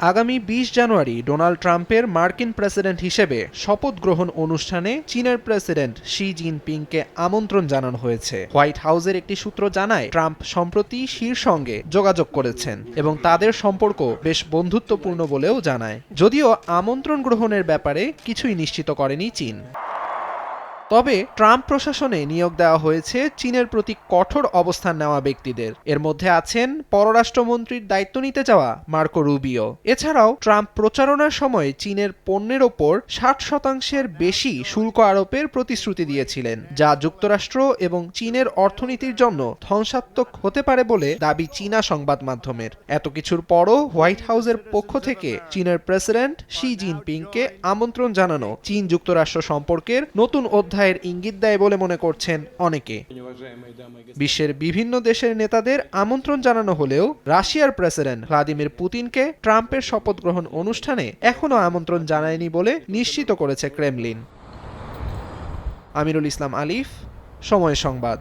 আগামী বিশ জানুয়ারি ডোনাল্ড ট্রাম্পের মার্কিন প্রেসিডেন্ট হিসেবে শপথ গ্রহণ অনুষ্ঠানে চীনের প্রেসিডেন্ট শি জিনপিংকে আমন্ত্রণ জানানো হয়েছে। হোয়াইট হাউসের একটি সূত্র জানায়, ট্রাম্প সম্প্রতি শির সঙ্গে যোগাযোগ করেছেন এবং তাদের সম্পর্ক বেশ বন্ধুত্বপূর্ণ বলেও জানায়। যদিও আমন্ত্রণ গ্রহণের ব্যাপারে কিছুই নিশ্চিত করেনি চীন। তবে ট্রাম্প প্রশাসনে নিয়োগ দেওয়া হয়েছে চীনের প্রতি কঠোর অবস্থান নেওয়া ব্যক্তিদের। এর মধ্যে আছেন পররাষ্ট্রমন্ত্রীর দায়িত্ব নিতে যাওয়া মার্কো রুবিও। এছাড়াও ট্রাম্প প্রচারণার সময় চীনের পণ্যের ওপর ষাট শতাংশের বেশি শুল্ক আরোপের প্রতিশ্রুতি দিয়েছিলেন, যা যুক্তরাষ্ট্র এবং চীনের অর্থনীতির জন্য ধ্বংসাত্মক হতে পারে বলে দাবি চীনা সংবাদ মাধ্যমের। এত কিছুর পরও হোয়াইট হাউসের পক্ষ থেকে চীনের প্রেসিডেন্ট শি জিনপিংকে আমন্ত্রণ জানানো চীন যুক্তরাষ্ট্র সম্পর্কের নতুন অধ্যায়ের ইঙ্গিত দেয় বলে মনে করছেন অনেকে। বিশ্বের বিভিন্ন দেশের নেতাদের আমন্ত্রণ জানানো হলেও রাশিয়ার প্রেসিডেন্ট ভ্লাদিমির পুতিনকে ট্রাম্পের শপথ গ্রহণ অনুষ্ঠানে এখনও আমন্ত্রণ জানায়নি বলে নিশ্চিত করেছে ক্রেমলিন। আমিরুল ইসলাম আলিফ, সময় সংবাদ।